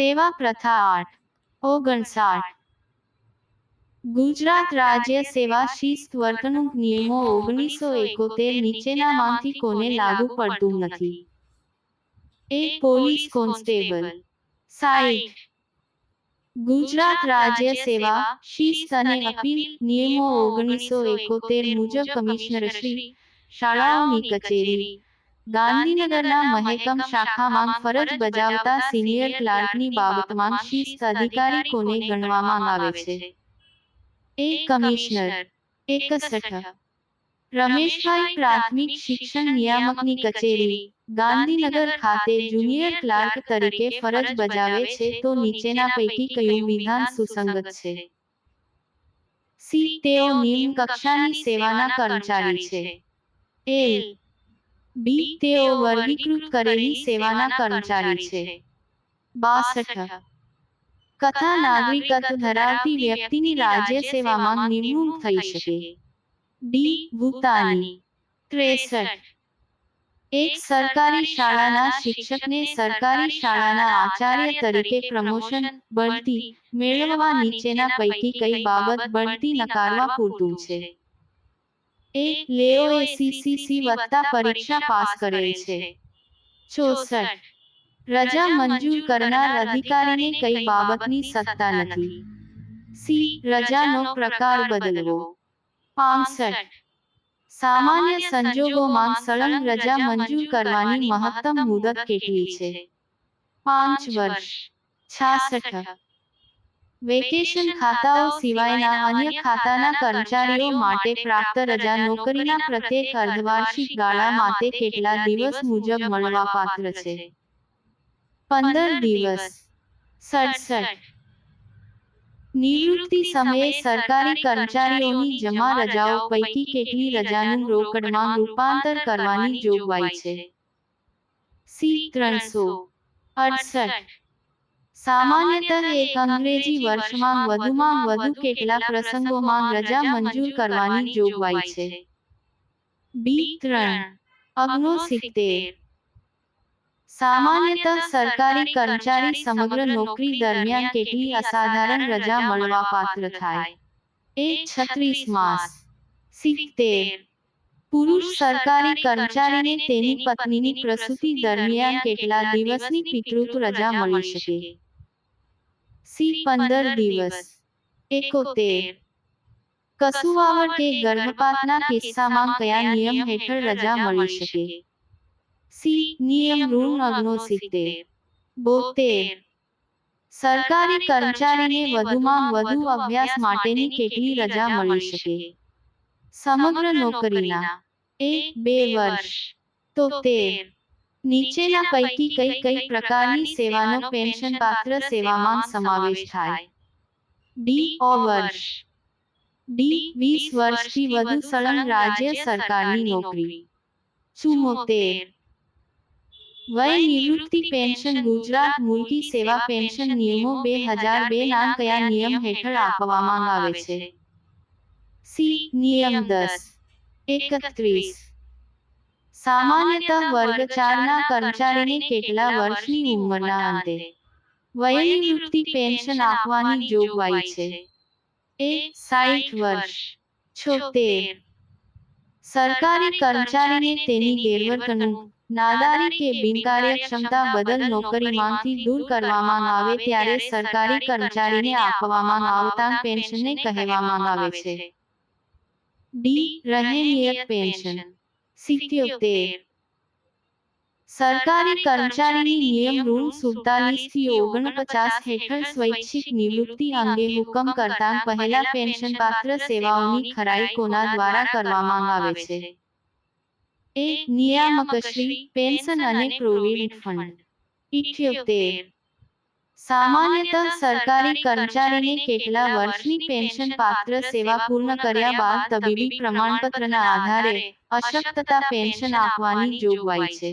સેવા પ્રથા આઠ ઓગણસાઠ. ગુજરાત રાજ્ય સેવા શિસ્ત વર્તણૂક નિયમો ઓગણીસો એકોતેર નીચેનામાંથી કોને લાગુ પડતું નથી? એક પોલીસ કોન્સ્ટેબલ, સાઈઠ. ગુજરાત રાજ્ય સેવા શિસ્ત અને અપીલ નિયમો ઓગણીસો એકોતેર મુજબ કમિશનરશ્રી શાળાઓની કચેરી ગાંધીનગરના મહેકમ શાખામાં ફરજ બજાવતા સિનિયર ક્લાર્કની બાબતમાં શિસ્ત અધિકારી કોને ગણવામાં આવે છે. એક કમિશનર એકસઠ. રમેશભાઈ પ્રાથમિક શિક્ષણ નિયામકની કચેરી ગાંધીનગર ખાતે જુનિયર ક્લાર્ક તરીકે ફરજ બજાવે છે તો નીચેના પૈકી કયું વિધાન સુસંગત છે? સી તેઓ નિમ્ન કક્ષાની સેવાના કર્મચારી છે. એલ બી તેઓ વર્ગીકૃત કરેલી સેવાના કર્મચારી છે. બાસઠ કથા નાગરિકત્વ ધરાવતી વ્યક્તિની રાજ્ય સેવામાં નિમણૂક થઈ શકે. ડી ભૂતાની ત્રેસઠ. એક સરકારી શાળાના શિક્ષકને સરકારી શાળાના આચાર્ય તરીકે પ્રમોશન બઢતી મેળવવા નીચેના પૈકી કઈ બાબત બઢતી નકારવા પૂરતું છે. એ લેઓએ સીસીસી વત્તા પરીક્ષા પાસ કરેલ છે. ચોસઠ. રજા મંજૂર કરનાર અધિકારીને કઈ બાબતની સત્તા નથી. સી. રજાનો પ્રકાર બદલવો. પાંસઠ સામાન્ય સંજોગોમાં સળંગ રજા મંજૂર કરવાની મહત્તમ મુદત કેટલી છે? પાંચ વર્ષ. છાસઠ. વેકેશન ખાતાઓ સિવાયના અન્ય ખાતાના કર્મચારીઓ માટે પ્રાપ્ત રજા નોકરીના પ્રત્યેક અર્ધવાર્ષિક ગાળા માટે કેટલા દિવસ મુજબ મળવાપાત્ર છે? પંદર દિવસ. સડસઠ. નિવૃત્તિ સમયે સરકારી કર્મચારીઓની જમા રજાઓ પૈકી કેટલી રજાનું રોકડમાં રૂપાંતર કરવાની જોગવાઈ છે? સી ત્રણસો. અડસઠ. સામાન્યતઃ એક અંગ્રેજી વર્ષમાં વધુમાં વધુ કેટલા પ્રસંગોમાં રજા મંજૂર કરવાની જોગવાઈ છે. બી ત્રણ. અગ્નો સિત્તેર. સામાન્યતઃ સરકારી કર્મચારી સમગ્ર નોકરી દરમિયાન કેટલી અસાધારણ રજા મળવાપાત્ર થાય? એક છત્રીસ માસ. સિત્તેર. પુરુષ સરકારી કર્મચારીને તેની પત્નીની પ્રસૂતિ દરમિયાન કેટલા દિવસની પિતૃત્વ રજા મળી શકે? સી પંદર દિવસ. એકોતેર. કસુવાવડ કે ગર્ભપાતના કિસ્સામાં કયા નિયમ હેઠળ રજા મળી શકે? સી નિયમ ઋણ અગ્નોસિત્તેર. બોતેર. સરકારી કર્મચારીને વધુમાં વધુ અભ્યાસ માટેની કેટલી રજા મળી શકે? સમગ્ર નોકરીના એક બે વર્ષ. તોતેર. નીચેના પૈકી કઈ કઈ પ્રકારની સેવાનો પેન્શન પાત્ર સેવામાં સમાવેશ થાય? ડી ઓ વર્ષ. ડી વીસ વર્ષથી વધુ સળંગ રાજ્ય સરકારની નોકરી. ચુમોતેર વય નિવૃત્તિ પેન્શન ગુજરાત મુલકી સેવા પેન્શન નિયમો બે હજાર બે ના કયા નિયમ હેઠળ આપવામાં આવે છે? સી નિયમ દસ. એકત્રીસ. સામાન્યતઃ વર્ગ ચારના કર્મચારીને કેટલા વર્ષની ઉંમરના અંતે? વયનિવૃત્તિ પેન્શન આપવાની જોગવાઈ છે. એ સાઠ વર્ષ. છોતેર સરકારી કર્મચારીને તેની ગેરવર્તણૂક નાદારી કે બિનકાર્યક્ષમતા બદલ નોકરીમાંથી દૂર કરવામાં આવે ત્યારે સરકારી કર્મચારીને આપવામાં આવતા પેન્શનને કહેવામાં આવે છે. ડી રહે નિયત પેન્શન. સિત્યોતેર સરકારી કર્મચારીની નિયમ રૂલ સુડતાલીસથી ઓગણપચાસ હેઠળ સ્વૈચ્છિક નિવૃત્તિ અંગે હુકમ કરતા પહેલા પેન્શન પાત્ર સેવાઓની ખરાઈ કોના દ્વારા કરવામાં આવે છે? એ નિયામકશ્રી પેન્શન અને પ્રોવિડન્ટ ફંડ. ઇઠ્યોતેર સામાન્યતઃ સરકારી કર્મચારીને કેટલા વર્ષની પેન્શન પાત્ર સેવા પૂર્ણ કર્યા બાદ તબીબી પ્રમાણપત્રના આધારે અશક્તતા પેન્શન આપવાની જોગવાઈ છે.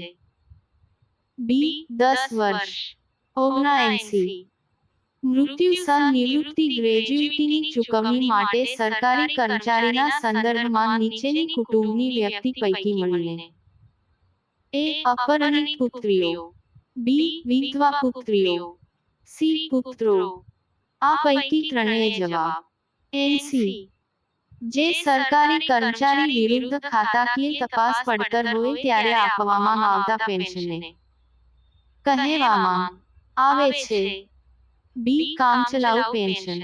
બી દસ વર્ષ. ઓગણએંસી મૃત્યુ સહ નિવૃત્તિ ગ્રેજ્યુટીની ચૂકવણી માટે સરકારી કર્મચારીના સંદર્ભમાં નીચેની કુટુંબની વ્યક્તિ પૈકી મળીને. એ અપરણિત પુત્રીઓ. બી વિધવા પુત્રીઓ. સી પુત્રો. આ પૈકી ત્રણેય જવાબ. એનસી જે સરકારી કર્મચારી વિરુદ્ધ ખાતાકીય તપાસ પડતર હોય ત્યારે આપવામાં આવતા પેન્શનને કહેવામાં આવે છે બી કામચલાઉ પેન્શન.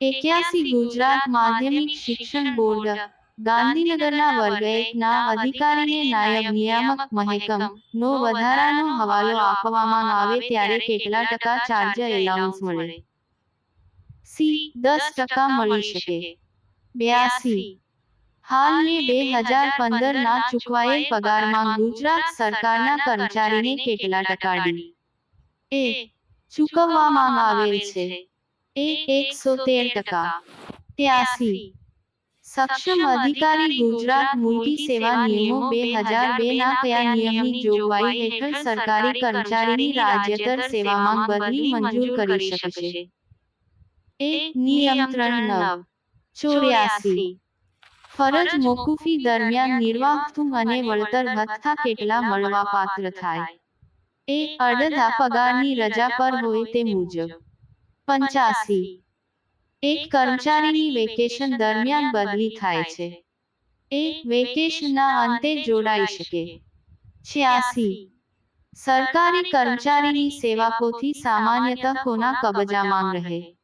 એક્યાસી ગુજરાત માધ્યમિક શિક્ષણ બોર્ડ. ગાંધીનગરના વર્ગ એકના અધિકારીને નાયબ નિયામક મહેકમ. નો વધારાનો હવાલો આપવામાં આવે ત્યારે કેટલા ટકા ચાર્જ એલાઉન્સ મળે? સી દસ ટકા મળી શકે. બ્યાસી. હાલને બે હજાર પંદર ના ચૂકવાયેલ પગારમાં ગુજરાત સરકારના કર્મચારીને કેટલા ટકા એ ચૂકવવામાં આવેલ છે. એ એકસો તેર ટકા. ત્યાસી. સક્ષમ અધિકારી ગુજરાત મુલકી સેવા નિયમો બે હજાર બે ના કયા નિયમની જોગવાઈ હેઠળ સરકારી કર્મચારીની રાજ્યતર સેવામાં બદલી મંજૂર કરી શકશે એ નિયમ ત્રણ નવ. ચોર્યાસી. ફરજ મોકૂફી દરમિયાન નિર્વાહતું અને વળતર ભથ્થા કેટલા મળવા પાત્ર થાય? એ અડધા પગારની રજા પર હોય તે મુજબ. પંચાસી એક કર્મચારીની વેકેશન દરમિયાન બદલી થાય છે. એ વેકેશનના અંતે જોડાઈ શકે. છ્યાસી. સરકારી કર્મચારીની સેવા પોથી કોના કબજામાં રહે?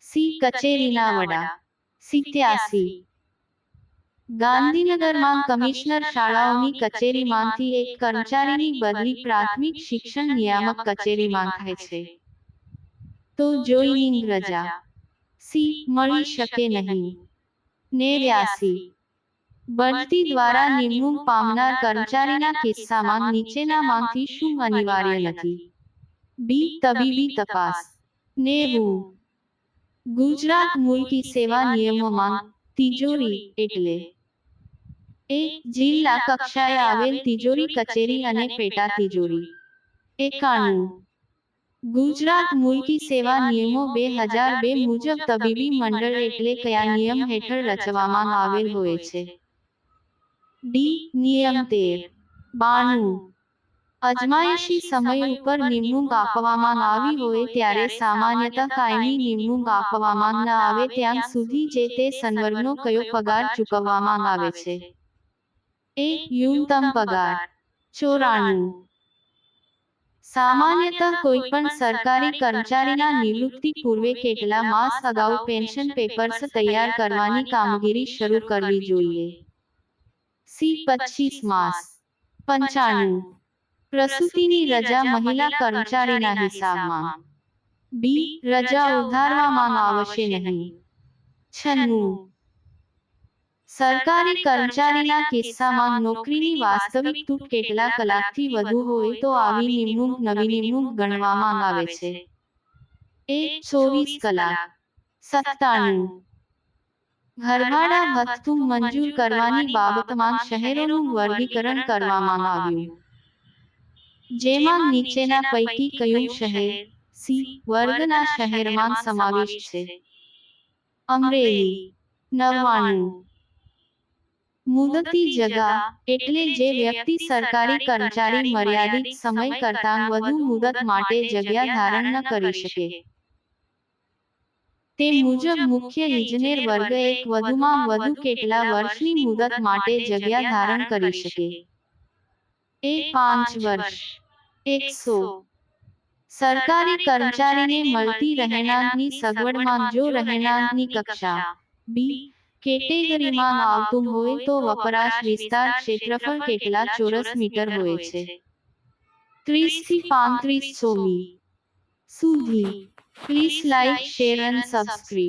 સી કચેરીના વડા. સિત્યાસી. ગાંધીનગરમાં કમિશનર શાળાઓની કચેરીમાંથી એક કર્મચારીની બદલી પ્રાથમિક શિક્ષણ નિયામક કચેરીમાં થાય છે. તો જોઈનિંગ રજા. સી મળી શકે નહીં નેવ્યાસી બઢતી દ્વારા નિમણૂક પામનાર કર્મચારીના કિસ્સામાં નીચેનામાંથી શું અનિવાર્ય નથી બી તબીબી તપાસ નેવું ગુજરાત મુલકી સેવા નિયમોમાં તિજોરી એટલે એ જિલ્લા કક્ષાએ આવેલ તિજોરી કચેરી અને પેટા તિજોરી એકાણું ગુજરાત મુલકી સેવા નિયમો બે હજાર બે મુજબ તબીબી મંડળ એટલે કયા નિયમ હેઠળ રચવામાં આવેલ હોય છે. ડી, નિયમ તેર. બાણું. અજમાયશી સમય ઉપર નિમણૂક આપવામાં આવી હોય ત્યારે સામાન્યતઃ કાયમી નિમણૂક આપવામાં ન આવે ત્યાં સુધી જે તે સંવર્ગનો કયો પગાર ચૂકવવામાં આવે છે. એ, ન્યૂનતમ પગાર. ચોરાણું. સામાન્યતઃ કોઈપણ સરકારી કર્મચારીના નિવૃત્તિ પૂર્વે કેટલા માસ અગાઉ પેન્શન પેપર્સ તૈયાર કરવાની કામગીરી શરૂ કરવી જોઈએ. સી પચીસ માસ. પંચાણું. પ્રસૂતિની રજા મહિલા કર્મચારીના હિસાબમાં. બી રજા ઉધારવામાં આવશે નહીં. છન્નું. સરકારી કર્મચારીના કિસ્સામાં નોકરીની વાસ્તવિક તૂટ કેટલા કલાકથી વધુ હોય તો આવી નિમણૂક નવી નિમણૂક ગણવામાં આવે છે. એ ચોવીસ કલાક સત્તાણું. ઘરભાડા ભથ્થું મંજૂર કરવાની બાબતમાં શહેરોનું વર્ગીકરણ કરવામાં આવ્યું. જેમાં નીચેના પૈકી કયું શહેર સી વર્ગના શહેરમાં સમાવેશ છે? અમરેલી નવ્વાણું. મુદતી જગા એટલે જે વ્યક્તિ સરકારી કર્મચારી મર્યાદિત સમય કરતાં વધુ મુદત માટે જગ્યા ધારણ ન કરી શકે. તે મુજબ મુખ્ય ઇજનેર વર્ગ એક વધુમાં વધુ કેટલા વર્ષની મુદત માટે જગ્યા ધારણ કરી શકે. એ પાંચ વર્ષ. એકસો. સરકારી કર્મચારીને મળતી રહેણાંકની સગવડમાં જો રહેણાંકની કક્ષા બી કેટેગરીમાં આવતું હોય તો વપરાશ વિસ્તાર ક્ષેત્રફળ કેટલા ચોરસ મીટર હોય છે. ત્રીસથી પાંત્રીસ ચોમી સુધી. પ્લીઝ લાઇક શેર અને સબસ્ક્રાઇબ